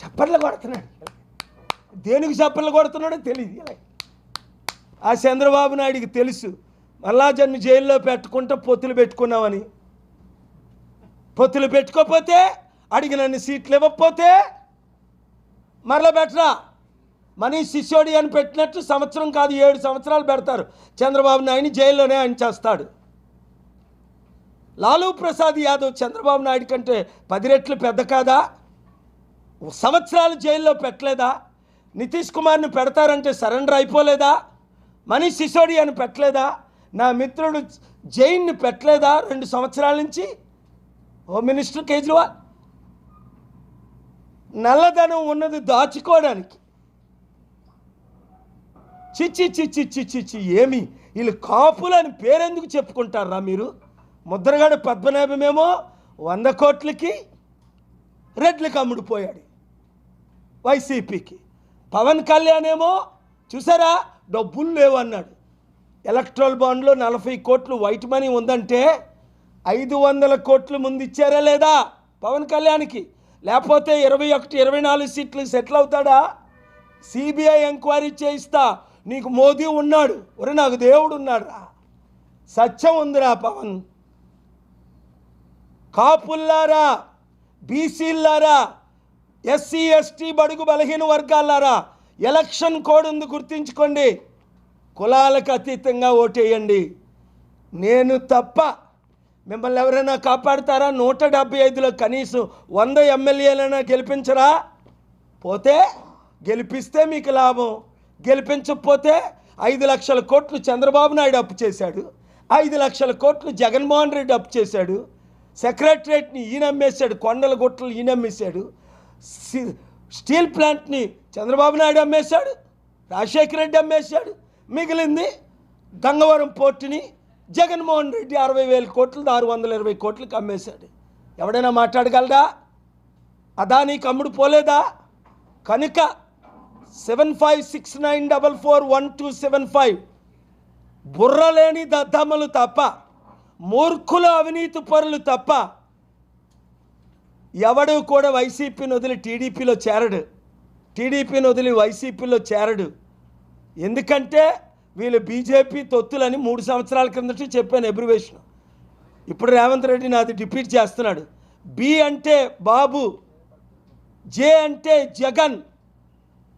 చప్పట్లు కొడుతున్నాడు. దేనికి చప్పట్లు కొడుతున్నాడో తెలియదు ఆ చంద్రబాబు నాయుడికి తెలుసు. మల్లాజన్ను జైల్లో పెట్టుకుంటే పొత్తులు పెట్టుకున్నామని పొత్తులు పెట్టుకోకపోతే అడిగినన్ని సీట్లు ఇవ్వకపోతే మరల పెట్టరా? మనీష్ సిసోడి అని పెట్టినట్టు సంవత్సరం కాదు ఏడు సంవత్సరాలు పెడతారు. చంద్రబాబు నాయుడిని జైల్లోనే ఆయన చేస్తాడు. లాలూ ప్రసాద్ యాదవ్ చంద్రబాబు నాయుడు కంటే పది రెట్లు పెద్ద కాదా? సంవత్సరాలు జైల్లో పెట్టలేదా? నితీష్ కుమార్ని పెడతారంటే సరెండర్ అయిపోలేదా? మనీష్ సిసోడియాని పెట్టలేదా? నా మిత్రుడు జైన్ని పెట్టలేదా? రెండు సంవత్సరాల నుంచి? హోమ్ మినిస్టర్ కేజ్రీవాల్ నల్లధనం ఉన్నది దాచుకోవడానికి. చిచ్చి చిచ్చి చిచ్చి చి ఏమి? వీళ్ళు కాపులు అని పేరెందుకు చెప్పుకుంటారా మీరు? ముద్రగడ పద్మనాభమేమో వంద కోట్లకి రెడ్లకు అమ్ముడుపోయాడు వైసీపీకి. పవన్ కళ్యాణ్ ఏమో చూసారా డబ్బులు లేవు అన్నాడు ఎలక్ట్రల్ బాండ్లో నలభై కోట్లు వైట్ మనీ ఉందంటే ఐదు వందల కోట్లు ముందు ఇచ్చారా లేదా పవన్ కళ్యాణ్కి? లేకపోతే ఇరవై ఒకటి ఇరవై నాలుగు సీట్లు సెటిల్ అవుతాడా? సిబిఐ ఎంక్వైరీ చేయిస్తా నీకు మోదీ ఉన్నాడు. ఒరే నాకు దేవుడు ఉన్నాడురా. సత్యం ఉందిరా పవన్. కాపుల్లారా బీసీల్లారా ఎస్సీ ఎస్టీ బడుగు బలహీన వర్గాలారా ఎలక్షన్ కోడ్ ఉంది గుర్తించుకోండి. కులాలకు అతీతంగా ఓటేయండి. నేను తప్ప మిమ్మల్ని ఎవరైనా కాపాడతారా? నూట డెబ్బై ఐదులో కనీసం వంద ఎమ్మెల్యేలైనా గెలిపించరా? పోతే గెలిపిస్తే మీకు లాభం. గెలిపించకపోతే ఐదు లక్షల కోట్లు చంద్రబాబు నాయుడు అప్పు చేశాడు. ఐదు లక్షల కోట్లు జగన్మోహన్ రెడ్డి అప్పు చేశాడు. సెక్రటరేట్ని ఈయన అమ్మేశాడు కొండల గుట్టలు ఈయనమ్మేశాడు. స్టీల్ ప్లాంట్ని చంద్రబాబు నాయుడు అమ్మేశాడు రాజశేఖర రెడ్డి అమ్మేశాడు మిగిలింది గంగవరం పోర్టుని జగన్మోహన్ రెడ్డి అరవై వేల కోట్లు ఆరు వందల ఇరవై కోట్లకి అమ్మేశాడు. ఎవడైనా మాట్లాడగలడా? అదానికి అమ్ముడు పోలేదా? కనుక seven five six nine double four one two seven five బుర్రలేని దద్దమ్మలు తప్ప మూర్ఖుల అవినీతి పరులు తప్ప ఎవడు కూడా వైసీపీని వదిలి టీడీపీలో చేరడు. టీడీపీని వదిలి వైసీపీలో చేరడు. ఎందుకంటే వీళ్ళు బీజేపీ తొత్తులని మూడు సంవత్సరాల కిందట చెప్పాను ఎబ్రివేషన్ ఇప్పుడు రేవంత్ రెడ్డి నాది డిపీట్ చేస్తున్నాడు. బి అంటే బాబు జే అంటే జగన్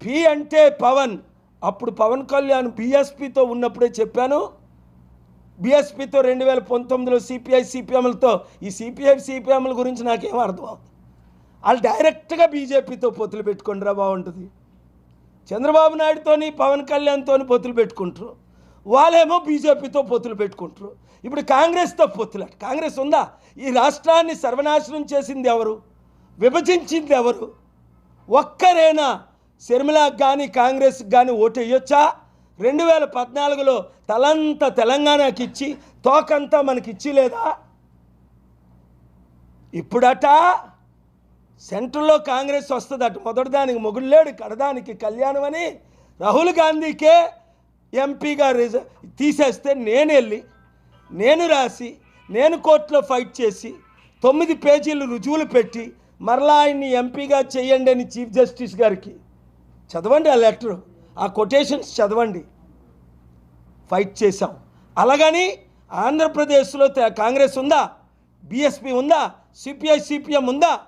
పి అంటే పవన్. అప్పుడు పవన్ కళ్యాణ్ బీఎస్పీతో ఉన్నప్పుడే చెప్పాను బీఎస్పీతో రెండు వేల పంతొమ్మిదిలో సిపిఐ సిపిఎంలతో ఈ సిపిఐ సిపిఎంల గురించి నాకేం అర్థం అవుతుంది వాళ్ళు డైరెక్ట్గా బీజేపీతో పొత్తులు పెట్టుకుంటారా బాగుంటుంది చంద్రబాబు నాయుడుతోని పవన్ కళ్యాణ్తోని పొత్తులు పెట్టుకుంటారు. వాళ్ళేమో బీజేపీతో పొత్తులు పెట్టుకుంటారు. ఇప్పుడు కాంగ్రెస్తో పొత్తులు కాంగ్రెస్ ఉందా? ఈ రాష్ట్రాన్ని సర్వనాశనం చేసింది ఎవరు? విభజించింది ఎవరు? ఒక్కరేనా? శర్మిలాకి కానీ కాంగ్రెస్కి కానీ ఓటు వేయొచ్చా? రెండు వేల పద్నాలుగులో తలంతా తెలంగాణకి ఇచ్చి తోకంతా మనకి ఇచ్చి లేదా? ఇప్పుడట సెంట్రల్లో కాంగ్రెస్ వస్తుందట. మొదటిదానికి మొగుళ్ళేడు కడదానికి కళ్యాణం అని రాహుల్ గాంధీకే ఎంపీగా రిజ తీసేస్తే నేను వెళ్ళి నేను రాసి నేను కోర్టులో ఫైట్ చేసి తొమ్మిది పేజీలు రుజువులు పెట్టి మరలా ఆయన్ని ఎంపీగా చేయండి అని చీఫ్ జస్టిస్ గారికి. చదవండి ఆ లెటరు. ఆ కొటేషన్స్ చదవండి. ఫైట్ చేశాం. అలాగని ఆంధ్రప్రదేశ్లో కాంగ్రెస్ ఉందా? బీఎస్పీ ఉందా? సిపిఐ సిపిఎం ఉందా?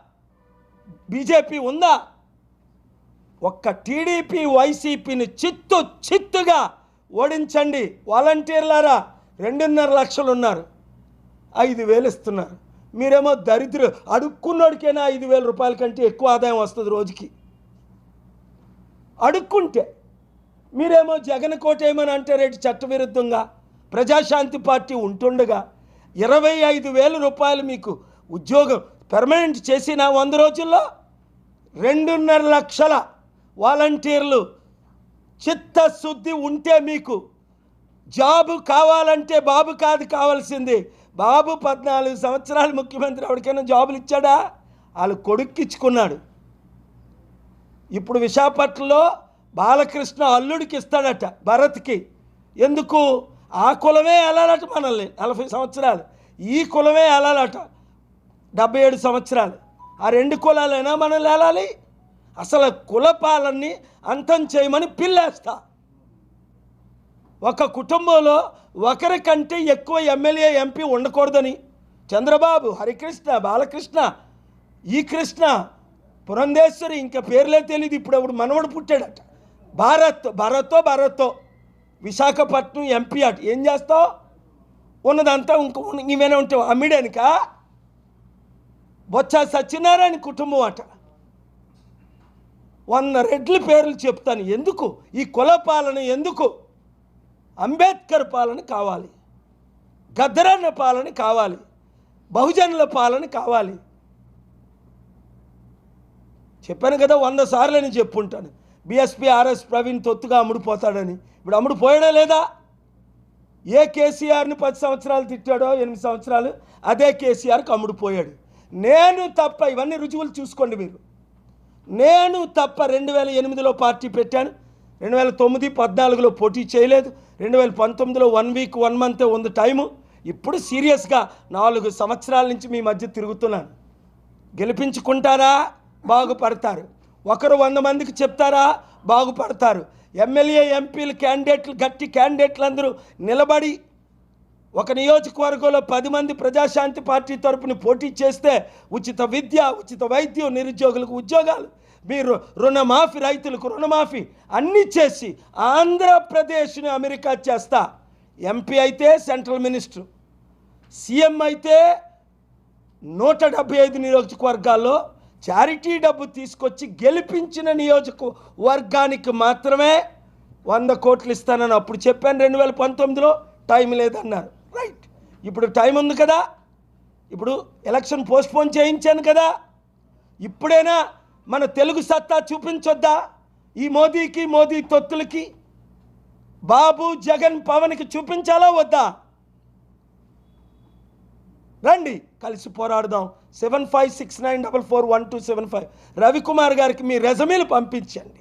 బీజేపీ ఉందా? ఒక్క టీడీపీ వైసీపీని చిత్తు చిత్తుగా ఓడించండి. వాలంటీర్లారా రెండున్నర లక్షలు ఉన్నారు ఐదు వేలు ఇస్తున్నారు. మీరేమో దరిద్ర అడుక్కున్నోడికైనా ఐదు వేల రూపాయల కంటే ఎక్కువ ఆదాయం వస్తుంది రోజుకి. అడుక్కుంటే మీరేమో జగన్ కోటేమని అంటారేటి చట్టవిరుద్ధంగా? ప్రజాశాంతి పార్టీ ఉంటుండగా ఇరవై ఐదు వేల రూపాయలు మీకు ఉద్యోగం పెర్మనెంట్ చేసిన వంద రోజుల్లో రెండున్నర లక్షల వాలంటీర్లు చిత్తశుద్ధి ఉంటే మీకు జాబు కావాలంటే బాబు కాదు కావాల్సింది. బాబు పద్నాలుగు సంవత్సరాలు ముఖ్యమంత్రి ఎవరికైనా జాబులు ఇచ్చాడా? వాళ్ళు కొడుక్కిచ్చుకున్నాడు. ఇప్పుడు విశాఖపట్నంలో బాలకృష్ణ అల్లుడికి ఇస్తాడట భరత్కి. ఎందుకు? ఆ కులమే వెళ్ళాలట మనల్ని? నలభై సంవత్సరాలు. ఈ కులమే వెళ్ళాలట డెబ్బై ఏడు సంవత్సరాలు. ఆ రెండు కులాలైనా మనల్ని వెళ్ళాలి అసలు కులపాలన్ని అంతం చేయమని పిల్లేస్తా. ఒక కుటుంబంలో ఒకరికంటే ఎక్కువ ఎమ్మెల్యే ఎంపీ ఉండకూడదని. చంద్రబాబు హరికృష్ణ బాలకృష్ణ ఈ కృష్ణ పురంధేశ్వరి ఇంకా పేర్లే తెలియదు ఇప్పుడు ఇప్పుడు మనవడు పుట్టాడట. భారత్ భరతో భరతో విశాఖపట్నం ఎంపీ అట. ఏం చేస్తావు? ఉన్నదంతా ఇంక ఇవేనా ఉంటావు అమ్మిడానిక బొత్స సత్యనారాయణ కుటుంబం అట. వంద రెడ్ల పేర్లు చెప్తాను. ఎందుకు? ఈ కుల పాలన ఎందుకు? అంబేద్కర్ పాలన కావాలి. గద్దరన్న పాలన కావాలి. బహుజనుల పాలన కావాలి. చెప్పాను కదా వంద సార్లు అని చెప్పుంటాను. బీఎస్పీ ఆర్ఎస్ ప్రవీణ్ తొత్తుగా అమ్ముడుపోతాడని ఇప్పుడు అమ్ముడు పోయాడా లేదా? ఏ కేసీఆర్ని పది సంవత్సరాలు తిట్టాడో ఎనిమిది సంవత్సరాలు అదే కేసీఆర్కి అమ్ముడు పోయాడు. నేను తప్ప ఇవన్నీ రుజువులు చూసుకోండి మీరు. నేను తప్ప రెండు వేల ఎనిమిదిలో పార్టీ పెట్టాను. రెండు వేల తొమ్మిది పద్నాలుగులో పోటీ చేయలేదు. రెండు వేల పంతొమ్మిదిలో వన్ వీక్ వన్ మంత్ ఉంది టైము. ఇప్పుడు సీరియస్గా నాలుగు సంవత్సరాల నుంచి మీ మధ్య తిరుగుతున్నాను. గెలిపించుకుంటారా? బాగుపడతారు. ఒకరు వంద మందికి చెప్తారా? బాగుపడతారు. ఎమ్మెల్యే ఎంపీలు క్యాండిడేట్లు గట్టి క్యాండిడేట్లు అందరూ నిలబడి ఒక నియోజకవర్గంలో పది మంది ప్రజాశాంతి పార్టీ తరపున పోటీ చేస్తే ఉచిత విద్య ఉచిత వైద్యం నిరుద్యోగులకు ఉద్యోగాలు మీరు రుణమాఫీ రైతులకు రుణమాఫీ అన్నీ చేసి ఆంధ్రప్రదేశ్ని అమెరికా చేస్తా. ఎంపీ అయితే సెంట్రల్ మినిస్టర్ సీఎం అయితే నూట డెబ్బై ఐదు నియోజకవర్గాల్లో చారిటీ డబ్బు తీసుకొచ్చి గెలిపించిన నియోజకవర్గానికి మాత్రమే వంద కోట్లు ఇస్తానని అప్పుడు చెప్పాను రెండు వేల పంతొమ్మిదిలో. టైం లేదన్నారు. రైట్. ఇప్పుడు టైం ఉంది కదా. ఇప్పుడు ఎలక్షన్ పోస్ట్పోన్ చేయించాను కదా. ఇప్పుడైనా మన తెలుగు సత్తా చూపించొద్దా? ఈ మోదీకి మోదీ తొత్తులకి బాబు జగన్ పవన్కి చూపించాలా వద్దా? రండి కలిసి పోరాడదాం. Seven five six nine double four one two seven five Ravikumar గారికి మీ రెజమీలు పంపించండి.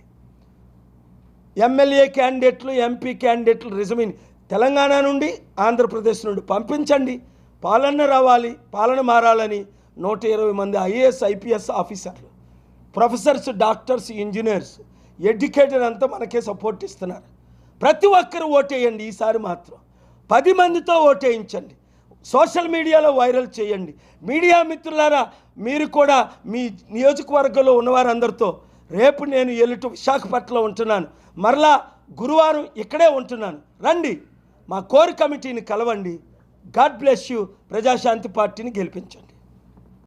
ఎమ్మెల్యే క్యాండిడేట్లు ఎంపీ క్యాండిడేట్లు రెజమీని తెలంగాణ నుండి ఆంధ్రప్రదేశ్ నుండి పంపించండి. పాలన రావాలి పాలన మారాలని నూట ఇరవై మంది ఐఏఎస్ ఐపీఎస్ ఆఫీసర్లు ప్రొఫెసర్స్ డాక్టర్స్ ఇంజనీర్స్ ఎడ్యుకేటెడ్ అంతా మనకే సపోర్ట్ ఇస్తున్నారు. ప్రతి ఒక్కరు ఓటేయండి ఈసారి మాత్రం. పది మందితో ఓటేయించండి. సోషల్ మీడియాలో వైరల్ చేయండి. మీడియా మిత్రులారా మీరు కూడా మీ నియోజకవర్గంలో ఉన్నవారందరితో రేపు నేను ఎల్లుటు విశాఖపట్నంలో ఉంటున్నాను. మరలా గురువారం ఇక్కడే ఉంటున్నాను. రండి మా కోర్ కమిటీని కలవండి. God bless you. ప్రజాశాంతి పార్టీని గెలిపించండి.